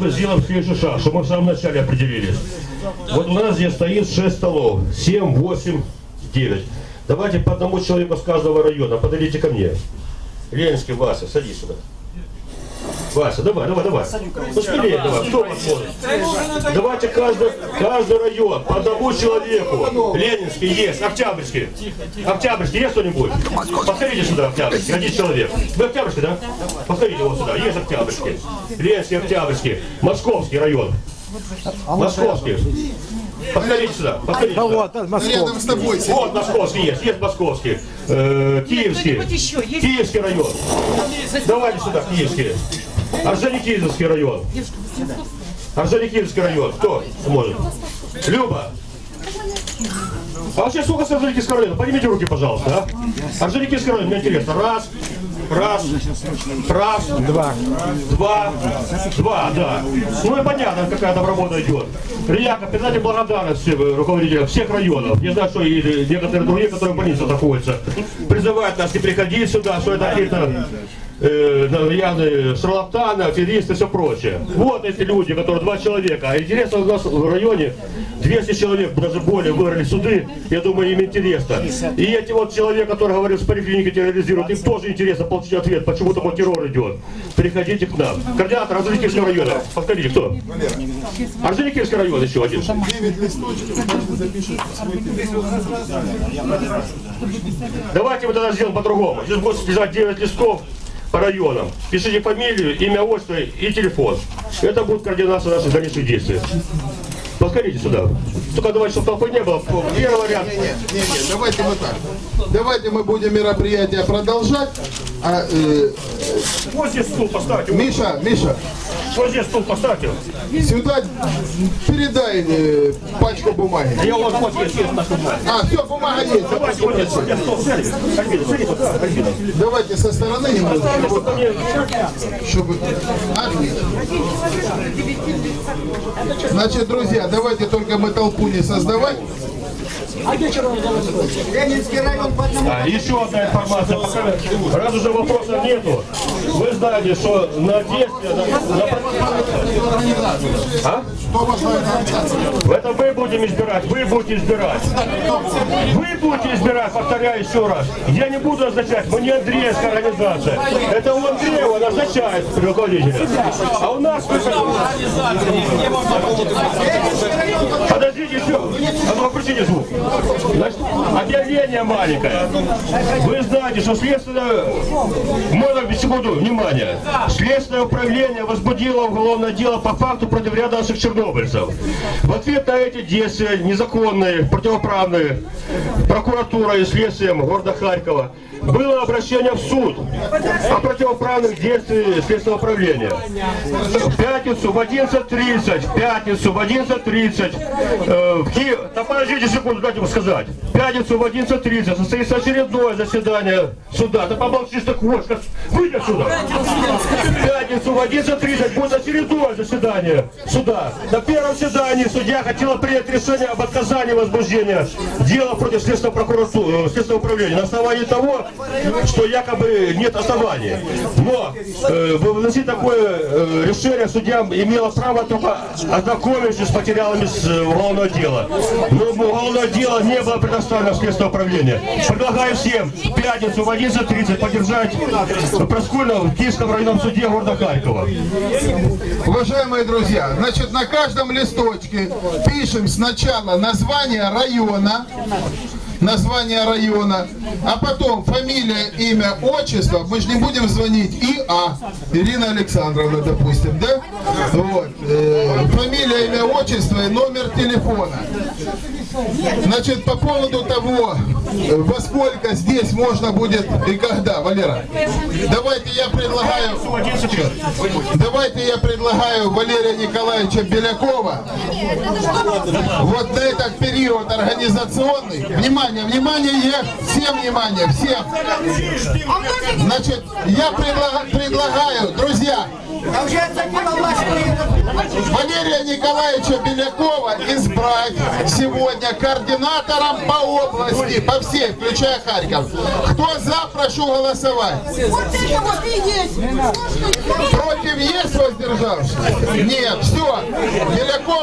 мы сделаем следующий шаг, чтобы мы в самом начале определились. Вот у нас здесь стоит 6 столов. 7, 8, 9. Давайте по одному человеку с каждого района. Подойдите ко мне. Ленинский, Вася, садись сюда. Вася, давай, давай, давай. Смелее давай. Кто вас смотрит? Давайте каждый, каждый район по одному человеку. Ленинский есть, Октябрьский. Октябрьский есть кто-нибудь? Подходите сюда, Октябрьский, один человек. Вы Октябрьский, да? Подходите вот сюда, есть Октябрьский. Ленинский, Октябрьский. Московский район. Московский. Подходите сюда, подходите Да сюда. вот, Москва. Рядом с тобой сидит. Вот московский есть, есть московский. Э, киевский. Киевский район. Давайте сюда, киевский. Орджоникидзевский район. Орджоникидзевский район. Кто сможет? Люба. А вообще сколько с Орджоникидского района? Поднимите руки, пожалуйста. А? Орджоникидский район, мне интересно. Раз, раз, раз, Два. Два. Два, да. Ну и понятно, какая там работа идет. Рияка, передайте благодарность всем э, руководителям всех районов. Не знаю, что и некоторые другие, которые в больнице находятся. Призывают нас не приходить сюда, что это какие-то э, шарлатаны, аферисты и все прочее. Вот эти люди, которые два человека. А интересно, у нас в районе 200 человек, даже более, выиграли суды. Я думаю, им интересно. И эти вот человек, который говорил, с поликлиники терроризируют, им тоже интересно получить ответ, почему такой террор идет. Приходите к нам. Координатор Орджоникидского района. Повторите, кто? Орджоникидский район еще один. Давайте мы тогда сделаем по-другому. Здесь будет лежать 9 листков по районам. Пишите фамилию, имя, отчество и телефон. Это будет координация наших дальнейших действий. Подходите сюда. Только давайте, чтобы толпы не было. Первый ряд. Не, не, не, давайте мы так. Давайте мы будем мероприятие продолжать. А, э, Вот здесь стул поставьте. Миша, Миша, Вот здесь стул поставьте. сюда передай э, пачку бумаги. Я вот, вот есть, есть наша бумага. А, все, бумага есть. Давайте вот здесь, здесь стол Альбина. Давайте со стороны немного, чтобы... Отлично. Значит, друзья, давайте только мы толпу не создавать. А, еще одна информация. Пока, раз уже вопросов нету, вы знаете, что на действие... На, на- А? Это вы будем избирать, вы будете избирать. Вы будете избирать, повторяю еще раз. Я не буду назначать, мы не Андреевская организация. Это у Андреева назначает руководителя. А у нас... Подождите еще. Ну включите звук. Значит, объявление маленькое. Вы знаете, что следственное... Можно секунду, внимание. Следственное управление возбудило уголовное дело по факту ряда наших чернобыльцев. В ответ на эти действия незаконные, противоправные, прокуратура и следствием города Харькова было обращение в суд о противоправных действиях следственного управления. В пятницу в 11.30, в пятницу в 11.30, э, в Киев... Да подождите секунду, дайте мне сказать. В пятницу в 11.30 состоится очередное заседание суда. Да помолчишь так вот, выйди отсюда. В пятницу в 11.30 будет очередное заседание суда. На первом заседании судья хотела принять решение об отказании возбуждения дела против следственного прокуратуры, э, следственного управления на основании того, что якобы нет оснований. Но э, выносить такое э, решение судья имела право только ознакомившись с материалами с э, уголовного дела. Но уголовное дело не было предоставлено в следственное управление. Предлагаю всем в пятницу в 11.30 поддержать Проскульного в Киевском районном суде города Харькова. Уважаемые друзья, значит, на каждом листочке пишем сначала название района, название района, а потом фамилия, имя, отчество. Мы же не будем звонить ИА, Ирина Александровна, допустим, да? Вот. Имя, отчество и номер телефона. Значит, по поводу того, во сколько здесь можно будет и когда, Валера, давайте я предлагаю... В 11.30. Давайте я предлагаю Валерия Николаевича Белякова вот на этот период организационный. Внимание, внимание, я, всем внимание, всем. Значит, я предла- предлагаю, друзья, Николаевича Белякова избрать сегодня координатором по области, по всей, включая Харьков. Кто за, прошу голосовать. Вот это вот и есть. Против есть воздержавшись. Нет, все. Беляков